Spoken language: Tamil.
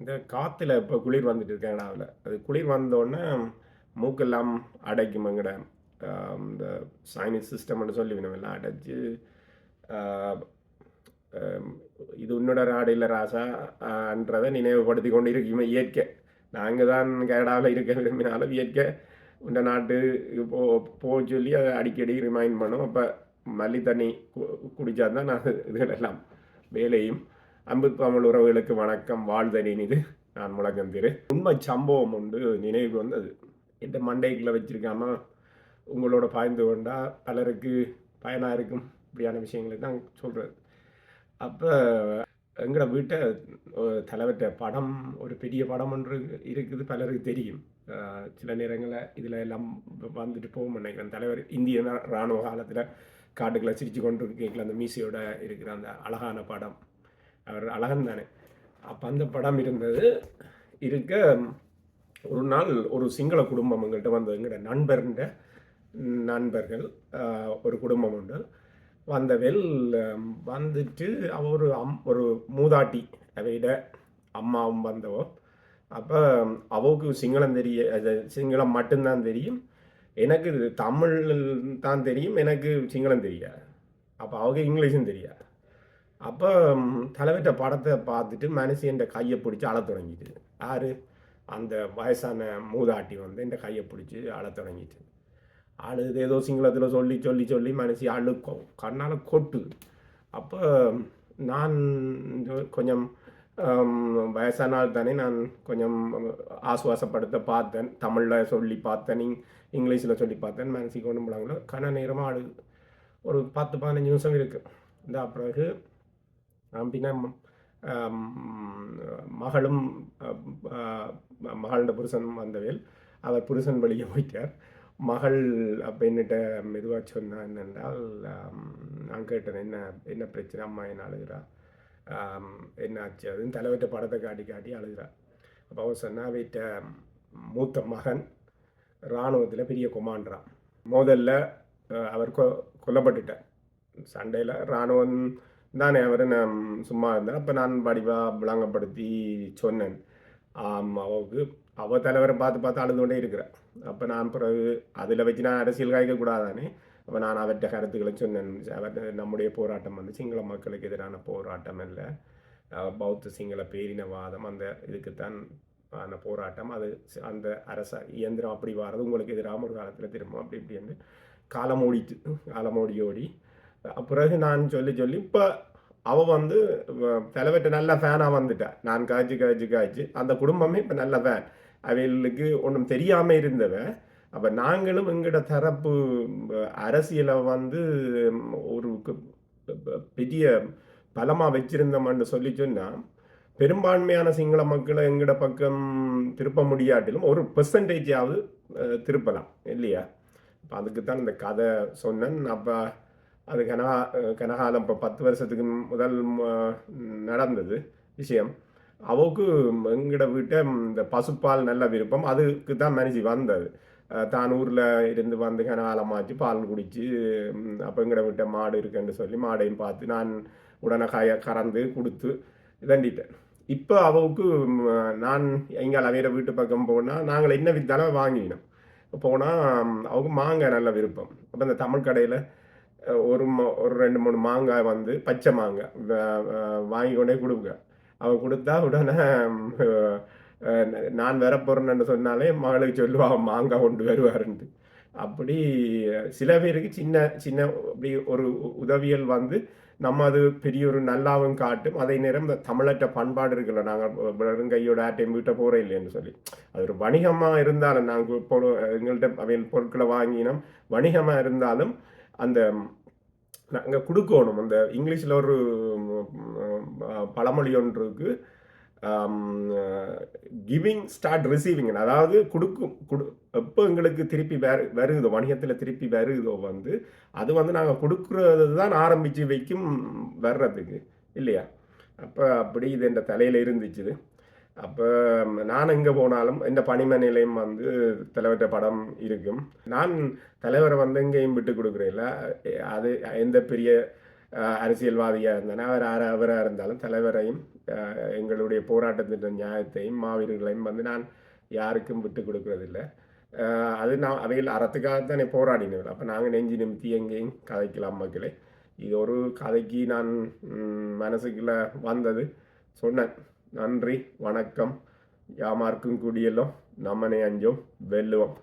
இந்த காற்றுல இப்போ குளிர் வந்துட்டு இருக்கு கனடாவில் அது குளிர் வந்தோடனே மூக்கெல்லாம் அடைக்கும் எங்கட. இந்த சைனிஸ் சிஸ்டம்னு சொல்லி எல்லாம் அடைச்சி இது உன்னோட நாடு இல்லை ராசான்றதை நினைவுபடுத்தி கொண்டு இருக்குமே இயற்கை. நாங்கள் தான் கனடாவில் இருக்க விரும்பினாலும் இயற்கை இந்த நாட்டு போ போக சொல்லி அதை அடிக்கடி ரிமைண்ட் பண்ணோம். அப்போ மல்லி தண்ணி கு- குடிச்சா தான் நான் இதுகளெல்லாம் வேலையும் அன்பு தமிழ் உறவுகளுக்கு வணக்கம். வாழ்தலின் இது நான் முழக்கந்திரு உண்மை சம்பவம் உண்டு நினைவு வந்தது. இந்த மண்டைக்குள்ள வச்சிருக்காம உங்களோட பாய்ந்து கொண்டா பலருக்கு பயனாக இருக்கும் இப்படியான விஷயங்களை தான் சொல்கிறது அப்போ எங்களோட வீட்டை தலைவர்கிட்ட படம் ஒரு பெரிய படம் ஒன்று இருக்குது பலருக்கு தெரியும். சில நேரங்களில் இதில் எல்லாம் வந்துட்டு போகும் நினைக்கிறேன். தலைவர் இந்திய இராணுவ காலத்தில் காட்டுக்களை சிரித்து கொண்டு இருக்கீங்களா அந்த மீசையோட இருக்கிற அந்த அழகான படம். அவர் அழகன் தானே அப்போ அந்த படம் இருந்தது. இருக்க ஒரு நாள் ஒரு சிங்கள குடும்பம் எங்கள்கிட்ட வந்தது. எங்கள்ட நண்பர்கிட்ட நண்பர்கள் ஒரு குடும்பம் உண்டு. வந்தவெல் வந்துட்டு அவ ஒரு அம் ஒரு மூதாட்டி அவையிட அம்மாவும் வந்தவோ. அப்போ அவவுக்கு சிங்களம் தெரிய அது சிங்களம் மட்டும்தான் தெரியும். எனக்கு தமிழ் தான் தெரியும். எனக்கு சிங்களம் தெரியாது. அப்போ அவங்க இங்கிலீஷும் தெரியாது. அப்போ தலைவர்கிட்ட படத்தை பார்த்துட்டு மனசு என் கையை பிடிச்சி அழ தொடங்கிட்டு. யார்? அந்த வயசான மூதாட்டி வந்து இந்த கையை பிடிச்சி அழ தொடங்கிட்டு. அழுது ஏதோ சிங்களத்தில் சொல்லி சொல்லி சொல்லி மனசு அழுக்கும். கண்ணால் கொட்டு அப்போ நான் கொஞ்சம் வயசானால் வயசான ஆள் தானே நான் கொஞ்சம் ஆசுவாசப்படுத்த பார்த்தேன். தமிழில் சொல்லி பார்த்தேன் இங் இங்கிலீஷில் சொல்லி பார்த்தேன். மனசுக்கு ஒன்றும் போனாங்களோ கண்ண நேரமாக அழுது. ஒரு பத்து பதினஞ்சு நிமிஷம் இருக்குது இந்த பிறகு பின்ன மகளும் மகளோட புருஷனும் வந்தவேல் அவர் புருஷன் வெளியே போயிட்டார். மகள் அப்போ மெதுவாக சொன்னால் என்னென்றால் நான் கேட்டேன் என்ன என்ன பிரச்சனை? அம்மா என்ன அழுகிறா? என்ன ஆச்சு? அதுன்னு தலைவர்கிட்ட படத்தை காட்டி காட்டி அழுகிறா. அப்போ அவன் சொன்னா வீட்ட மூத்த மகன் இராணுவத்தில் பெரிய கொமாண்டரா. முதல்ல அவர் கொ கொல்லப்பட்டுட்டார். சண்டையில் இராணுவம் தானே அவர் நான் சும்மா இருந்தேன். அப்போ நான் வடிவாக விளங்கப்படுத்தி சொன்னேன். ஆம், அவருக்கு அவ தலைவரை பார்த்து பார்த்து அழுது கொண்டே இருக்கிறேன் அப்போ நான் பிறகு அதில் வச்சு நான் அரசியல் காய்க்கக்கூடாதானே அப்போ நான் அவர்கிட்ட கருத்துக்களை சொன்னேன். அவர் நம்முடைய போராட்டம் வந்து சிங்கள மக்களுக்கு எதிரான போராட்டம் இல்லை பௌத்த சிங்கள பேரினவாதம் அந்த இதுக்குத்தான் அந்த போராட்டம். அது அந்த அரச இயந்திரம் அப்படி வர்றது உங்களுக்கு எதிராக ஒரு காலத்தில் திரும்ப அப்படி இப்படின்னு காலம் ஓடிட்டு காலம் ஓடி ஓடி பிறகு நான் சொல்லி சொல்லி இப்போ அவள் வந்து வ- தலைவர்கிட்ட நல்ல ஃபேனாக வந்துட்டா. நான் காய்ச்சி காய்ச்சி காய்ச்சி. அந்த குடும்பமே இப்போ நல்ல ஃபேன் அவைகளுக்கு ஒன்றும் தெரியாமல் இருந்தவன் அப்போ நாங்களும் எங்கட தரப்பு அரசியலை வந்து ஒரு பெரிய பலமாக வச்சிருந்தோம்னு சொல்லி சொன்னால் பெரும்பான்மையான சிங்கள மக்களை எங்கட பக்கம் திருப்ப முடியாட்டிலும் ஒரு பெர்சன்டேஜாவது திருப்பலாம். இல்லையா? இப்போ அதுக்கு தான் இந்த கதை சொன்னேன். அப்போ அது கனகா கனகாலம் இப்போ பத்து வருஷத்துக்கு முதல் நடந்தது விஷயம். அவக்கு எங்கட வீட்டை இந்த பசுப்பால் நல்ல விருப்பம். அதுக்கு தான் மனுஷி வந்தது. தான் ஊரில் இருந்து வந்து கனகாலமாச்சு பால் குடித்து அப்போ எங்கட வீட்டை மாடு இருக்குன்னு சொல்லி மாடையும் பார்த்து நான் உடனே காய கறந்து கொடுத்து தண்டிட்டேன். இப்போ அவவுக்கு நான் எங்கால் வேற வீட்டு பக்கம் போனால் நாங்கள் என்ன வித்தாலும் வாங்கினோம். போனால் அவங்க மாங்காய் நல்ல விருப்பம். அப்போ இந்த தமிழ் கடையில் ஒரு ஒரு ரெண்டு மூணு மாங்காய் வந்து பச்சை மாங்காய் வாங்கி கொண்டே கொடுங்க. அவன் கொடுத்தா உடனே நான் வர போகிறேன்னு சொன்னாலே மகளுக்கு சொல்லுவா மாங்காய் கொண்டு வருவாருன்ட்டு. அப்படி சில பேருக்கு சின்ன சின்ன அப்படி ஒரு உதவியல் வந்து நம்ம அது பெரிய ஒரு நல்லாவும் காட்டும். அதே நேரம் இந்த தமிழற்ற பண்பாடு இருக்குல்ல நாங்கள் வெறுங்கையோட ஆட்டையும் வீட்டை போகிறோம் இல்லைன்னு சொல்லி. அது ஒரு வணிகமாக இருந்தாலும் நாங்கள் இப்போ எங்கள்கிட்ட அவையில் பொருட்களை வாங்கினோம். வணிகமாக இருந்தாலும் அந்த நாங்கள் கொடுக்கணும். அந்த இங்கிலீஷில் ஒரு பழமொழி ஒன்று இருக்குது கிவிங் ஸ்டார்ட் ரிசீவிங் அதாவது கொடுக்கும் கொடு எப்போ எங்களுக்கு திருப்பி வரு வருகுதோ வணிகத்தில் திருப்பி வருகுதோ வந்து அது வந்து நாங்கள் கொடுக்குறது தான் ஆரம்பித்து வைக்கும் வர்றதுக்கு. இல்லையா? அப்போ அப்படி இது என் தலையில் இருந்துச்சு. அப்போ நான் எங்கே போனாலும் இந்த பணிம நிலையம் வந்து தலைவர்கிட்ட படம் இருக்கும். நான் தலைவரை வந்து எங்கேயும் விட்டு கொடுக்குறேன் அது எந்த பெரிய அரசியல்வாதியாக இருந்தாலும் அவர் யார் அவராக இருந்தாலும் தலைவரையும் எங்களுடைய போராட்டத்தின் நியாயத்தையும் மாவீரர்களையும் வந்து நான் யாருக்கும் விட்டு கொடுக்கறதில்லை அது நான் அவைகள் அறத்துக்காகத்தானே போராடினவர் அப்போ நாங்கள் நெஞ்சு நிமித்தி எங்கேயும் கதைக்கலாம் மக்களே. இது ஒரு கதைக்கு நான் மனசுக்குள்ளே வந்தது. சொன்னேன். நன்றி வணக்கம். யாமார்க்கும் குடியெல்லாம் நம்மனை அஞ்சோம் வெல்லுவோம்.